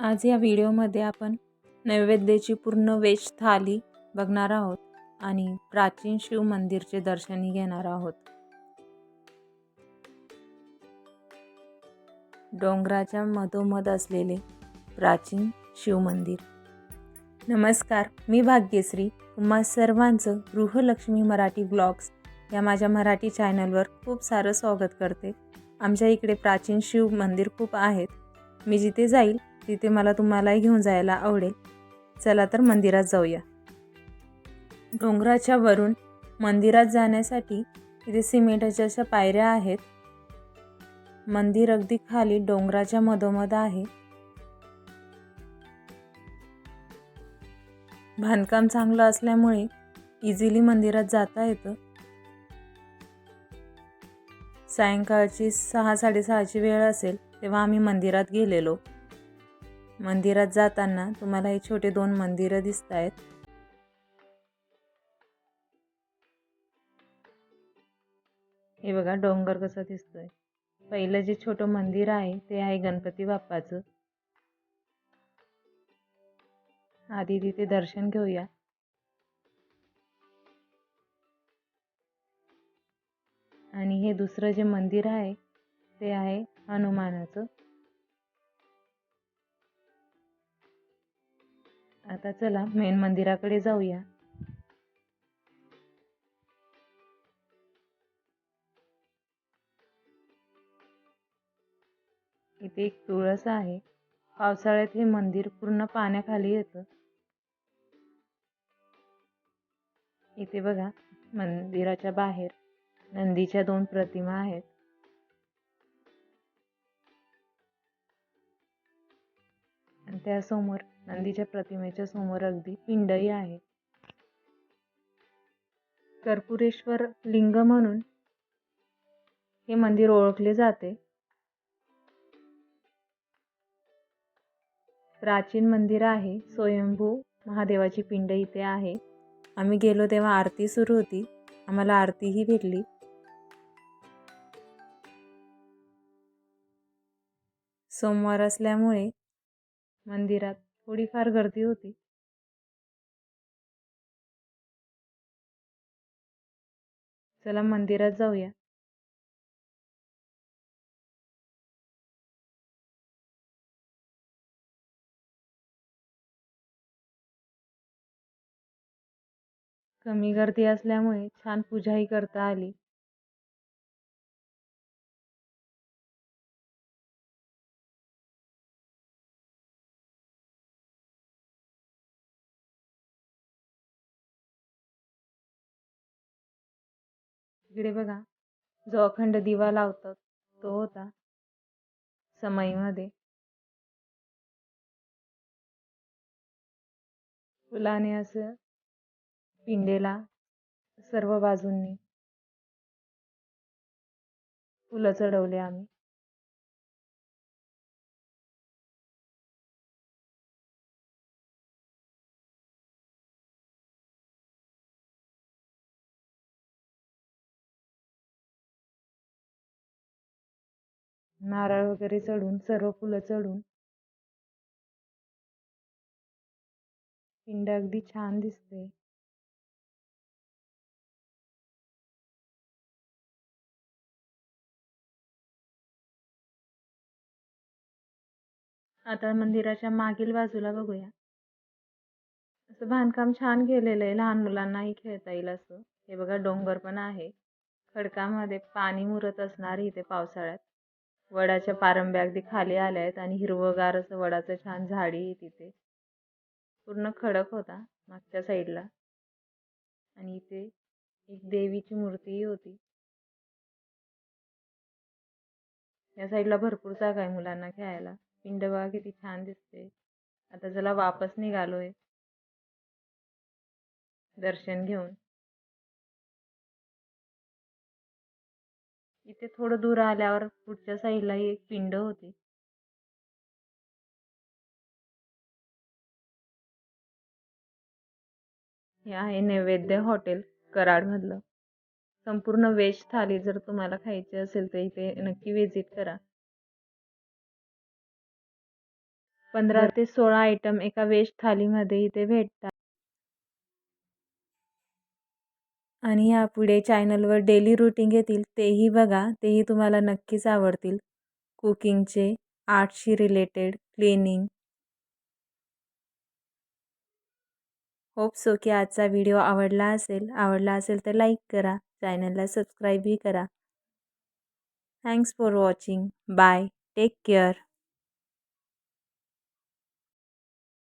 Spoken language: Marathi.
आज या व्हिडिओमध्ये आपण नैवेद्याची पूर्ण वेज थाली बघणार आहोत आणि प्राचीन शिव मंदिरचे दर्शनही घेणार आहोत. डोंगराच्या मधोमध असलेले प्राचीन शिव मंदिर. नमस्कार मी भाग्यश्री. तुम्हा सर्वांचं गृहलक्ष्मी मराठी ब्लॉग्स या माझ्या मराठी चॅनलवर खूप सारं स्वागत करते. आमच्या इकडे प्राचीन शिव मंदिर खूप आहेत. मी जिथे जाईल तिथे मला तुम्हालाही घेऊन जायला आवडेल. चला तर मंदिरात जाऊया. डोंगराच्या वरून मंदिरात जाण्यासाठी इथे सिमेंटाच्या अशा पायऱ्या आहेत. मंदिर अगदी खाली डोंगराच्या मधोमध आहे. बांधकाम चांगलं असल्यामुळे इझिली मंदिरात जाता येतं. सायंकाळची सहा साडेसहाची वेळ असेल तेव्हा आम्ही मंदिरात गेलेलो. मंदिरात जाताना तुम्हाला हे छोटे दोन मंदिरं दिसत आहेत. हे बघा डोंगर कसं दिसतोय. पहिलं जे छोटं मंदिर आहे ते आहे गणपती बाप्पाचं. आधी तिथे दर्शन घेऊया. आणि हे दुसरं जे मंदिर आहे ते आहे हनुमानाचं. आता चला मेन मंदिराकडे जाऊया. इथे एक तुळस आहे. पावसाळ्यात हे मंदिर पूर्ण पाण्याखाली येतं. इथे बघा मंदिराच्या बाहेर नंदीच्या दोन प्रतिमा आहेत. आणि त्यासमोर नंदीच्या प्रतिमेच्या समोर अगदी पिंडही आहे. कर्पुरेश्वर लिंग म्हणून हे मंदिर ओळखले जाते. प्राचीन मंदिर आहे. स्वयंभू महादेवाची पिंड इथे आहे. आम्ही गेलो तेव्हा आरती सुरू होती. आम्हाला आरतीही भेटली. सोमवार असल्यामुळे मंदिरात थोडीफार गर्दी होती. चला मंदिरात जाऊया. कमी गर्दी असल्यामुळे छान पूजाही करता आली. इकडे बघा जो अखंड दिवा लावतात तो होता समईमध्ये. फुलाने असं पिंडेला सर्व बाजूंनी फुलं चढवले आम्ही. नारळ वगैरे चढून सर्व फुलं चढून. पिंड अगदी छान दिसते आता मंदिराच्या मागील बाजूला बघूया. असं बांधकाम छान केलेलं आहे लहान मुलांनाही खेळता येईल असं. हे बघा डोंगर पण आहे. खडकामध्ये पाणी मुरत असणार इथे पावसाळ्यात. वडाच्या पारंब्या अगदी खाली आल्या आहेत आणि हिरवंगार असं वडाचं छान झाडी तिथे. पूर्ण खडक होता मागच्या साईडला. आणि इथे एक देवीची मूर्तीही होती. या साईडला भरपूर जागा आहे मुलांना खेळायला. पिंड बघा किती छान दिसते. आता जरा वापस निघालोय. दर्शन घेऊन. इथे थोडं दूर आल्यावर पुढच्या साईडला एक पिंड होती. हे आहे नैवेद्य हॉटेल कराडमधलं. संपूर्ण वेज थाली जर तुम्हाला खायची असेल तर इथे नक्की व्हिजिट करा. पंधरा ते सोळा आयटम एका वेज थालीमध्ये इथे भेटतात. आणि यापुढे चॅनलवर डेली रुटीन येतील तेही बघा तेही तुम्हाला नक्कीच आवडतील. कुकिंगचे आर्टशी रिलेटेड क्लिनिंग. होप सो की आजचा व्हिडिओ आवडला असेल. आवडला असेल तर लाईक करा चॅनलला सबस्क्राईबही करा. Thanks for watching. Bye. Take care.